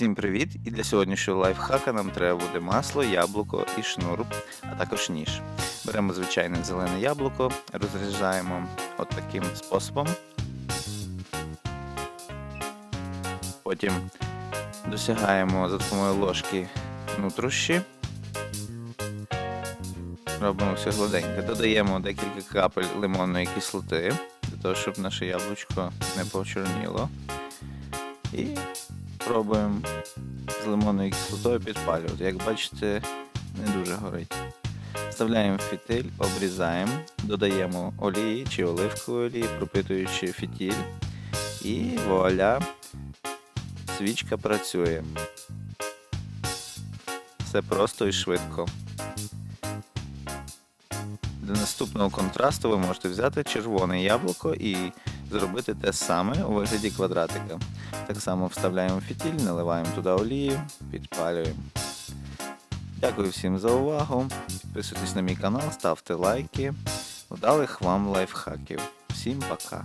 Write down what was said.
Всім привіт! І для сьогоднішнього лайфхака нам треба буде масло, яблуко і шнур, а також ніж. Беремо звичайне зелене яблуко, розрізаємо от таким способом. Потім досягаємо за допомогою ложки нутрощі. Робимо все гладенько. Додаємо декілька капель лимонної кислоти, для того, щоб наше яблучко не почорніло. І пробуємо з лимонною кислотою підпалювати. Як бачите, не дуже горить. Вставляємо фітиль, обрізаємо, додаємо олії чи оливкової олії, пропитуючи фітіль. І вуаля, свічка працює. Все просто і швидко. Для наступного контрасту ви можете взяти червоне яблуко і зробити те саме у вигляді квадратика. Так само вставляємо фітіль, наливаємо туди олію, підпалюємо. Дякую всім за увагу. Підписуйтесь на мій канал, ставте лайки. Вдалих вам лайфхаків. Всім пока!